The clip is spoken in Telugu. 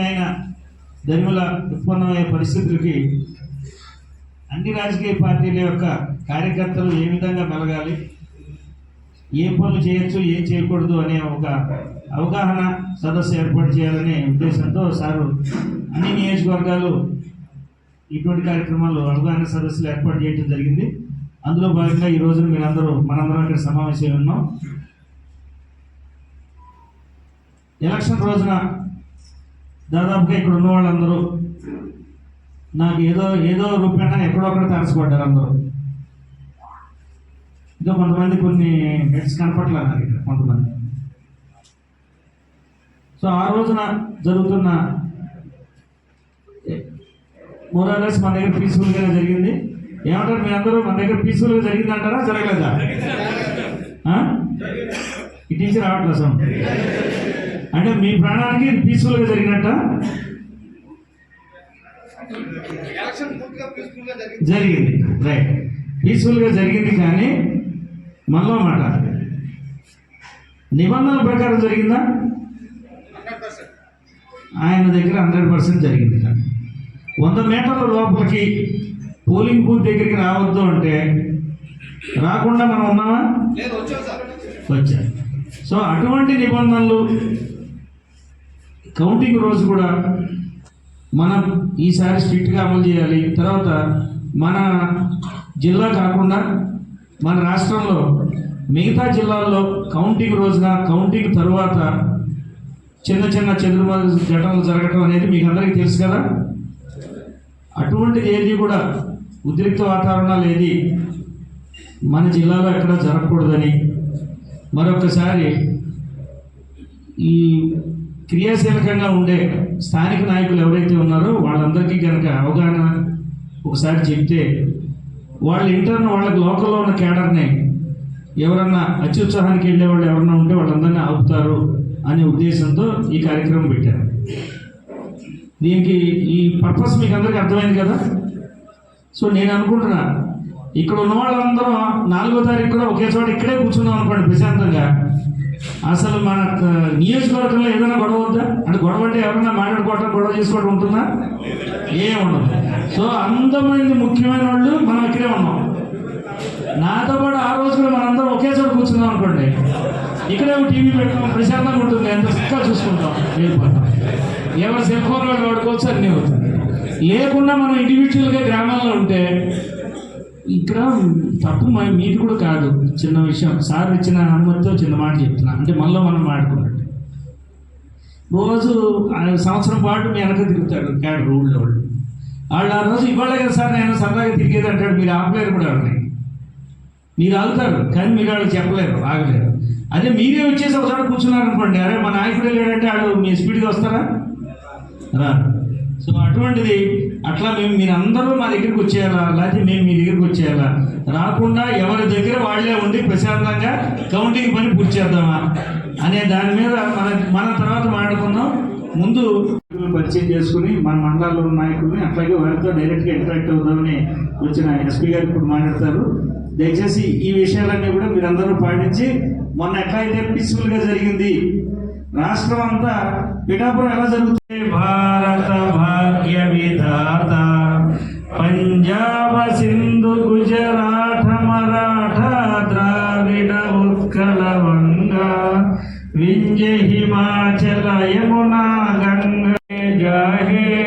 ఆయన అయిన ఉత్పన్నమయ్యే పరిస్థితులకి అన్ని రాజకీయ పార్టీల యొక్క కార్యకర్తలు ఏ విధంగా మెలగాలి? ఏం పనులు చేయొచ్చు ఏం చేయకూడదు అనే ఒక అవగాహన సదస్సు ఏర్పాటు చేయాలనే ఉద్దేశంతో సారు అన్ని నియోజకవర్గాలు ఇటువంటి కార్యక్రమాలు అవగాహన సదస్సులు ఏర్పాటు చేయడం జరిగింది. అందులో భాగంగా ఈ రోజున మీరందరూ మనందరం అక్కడ సమావేశం ఉన్నాం. ఎలక్షన్ రోజున దాదాపుగా ఇక్కడ ఉన్న వాళ్ళందరూ నాకు ఏదో ఏదో రూపాయన ఎక్కడో అక్కడ తరచబడ్డారు అందరూ. ఇంకా కొంతమంది కొన్ని హెడ్స్ కనపట్లేదు నాకు ఇక్కడ కొంతమంది. సో ఆ రోజున జరుగుతున్న మోరాలెస్ మన దగ్గర పీస్ఫుల్గా జరిగింది. ఏమంటారు మీ అందరూ మన దగ్గర పీస్ఫుల్గా జరిగింది అంటారా? జరగలేదా? ఈ టీచర్ రావట్లేదు సార్ అంటే మీ ప్రాణానికి పీస్ఫుల్గా జరిగినట్ట? జరిగింది. రైట్ పీస్ఫుల్గా జరిగింది కానీ మనలో మాట. నిబంధనల ప్రకారం జరిగిందా? ఆయన దగ్గర హండ్రెడ్ పర్సెంట్ జరిగింది వంద మీటర్ల లోపలికి పోలింగ్ బూత్ దగ్గరికి రావద్దు అంటే రాకుండా మనం ఉన్నామా? వచ్చారు సో అటువంటి నిబంధనలు కౌంటింగ్ రోజు కూడా మనం ఈసారి స్ట్రిక్ట్గా అమలు చేయాలి. తర్వాత మన జిల్లా కాకుండా మన రాష్ట్రంలో మిగతా జిల్లాల్లో కౌంటింగ్ రోజున కౌంటింగ్ తరువాత చిన్న చిన్న చంద్రబాబు ఘటనలు జరగటం అనేది మీకు అందరికీ తెలుసు కదా. అటువంటిది ఏది కూడా ఉద్రిక్త వాతావరణాలు ఏది మన జిల్లాలో ఎక్కడ జరగకూడదని మరొకసారి ఈ క్రియాశీలకంగా ఉండే స్థానిక నాయకులు ఎవరైతే ఉన్నారో వాళ్ళందరికీ కనుక అవగాహన ఒకసారి చెప్తే వాళ్ళ ఇంటర్న వాళ్ళకి లోకల్లో ఉన్న కేడర్ని ఎవరన్నా అత్యుత్సాహానికి వెళ్ళే వాళ్ళు ఎవరన్నా ఉంటే వాళ్ళందరినీ ఆపుతారు అనే ఉద్దేశంతో ఈ కార్యక్రమం పెట్టారు. దీనికి ఈ పర్పస్ మీకు అందరికీ అర్థమైంది కదా? సో నేను అనుకుంటున్నా ఇక్కడ ఉన్న వాళ్ళందరూ నాలుగో తారీఖు కూడా ఒకే చోట ఇక్కడే కూర్చున్నాం అనుకోండి ప్రశాంతంగా. అసలు మన నియోజకవర్గంలో ఏదైనా గొడవ ఉందా? అంటే గొడవ అంటే ఎవరైనా మాట్లాడుకోవటం గొడవ చేసుకోవడం ఉంటుందా? ఏం ఉండదు. సో అంతమంది ముఖ్యమైన వాళ్ళు మనం ఇక్కడే ఉన్నాం. నాతో పాటు ఆ రోజు కూడా మనందరం ఒకే చోట కూర్చున్నాం అనుకోండి. ఇక్కడే ఒక టీవీ పెట్టడం ప్రశాంతంగా ఉంటుంది. ఎంత చక్కగా చూసుకుంటాం. వెళ్ళిపోతాం ఎవరు సెల్ ఫోన్లో వాడుకోవచ్చు అన్నీ అవుతుంది. లేకుండా మనం ఇండివిజువల్గా గ్రామాల్లో ఉంటే ఇక్కడ తప్పు మ- మీది కూడా కాదు. చిన్న విషయం. సార్ ఇచ్చిన అనుమతితో చిన్న మాట చెప్తున్నా. అంటే మనలో మనం మాట్లాడుకున్నట్టు రోజు ఆ సంవత్సరం పాటు మీ వెనక తిరుగుతాడు క్యాడ్ రూల్లో వాళ్ళు. వాళ్ళు ఆ రోజు ఇవాళ కదా సార్ నేను సరదాగా తిరిగేది అంటాడు. మీరు ఆపలేరు కూడా వాళ్ళని. మీరు ఆగుతారు కానీ మీరు వాళ్ళు చెప్పలేరు ఆగలేరు. అదే మీరే వచ్చేసి ఒకసారి కూర్చున్నారు అనుకోండి అరే మా నాయకుడు లేడంటే వాళ్ళు మీ స్పీడ్గా వస్తారా? రా సో అటువంటిది అట్లా మేము మీరందరూ మా దగ్గరికి వచ్చేయాలా? లేకపోతే మేము మీ దగ్గరికి వచ్చేయాలా? రాకుండా ఎవరి దగ్గర వాళ్ళే ఉండి ప్రశాంతంగా కౌంటింగ్ పని పూర్తి చేద్దామా? అనే దాని మీద మన మన తర్వాత మాట్లాడుకుందాం. ముందు పరిచయం చేసుకుని మన మండలాల్లో ఉన్న నాయకుల్ని అట్లాగే వారితో డైరెక్ట్గా ఇంటరాక్ట్ అవుదామని వచ్చిన ఎస్పీ గారు ఇప్పుడు మాట్లాడతారు. దయచేసి ఈ విషయాలన్నీ కూడా మీరందరూ పాటించి మొన్న ఎట్లయితే పీస్ఫుల్గా జరిగింది రాష్ట్రం అంతా పిఠాపురం ఎలా జరుగుతుంది? ಯಮುನಾ ಗಂಗೆ ಜಾಹೇ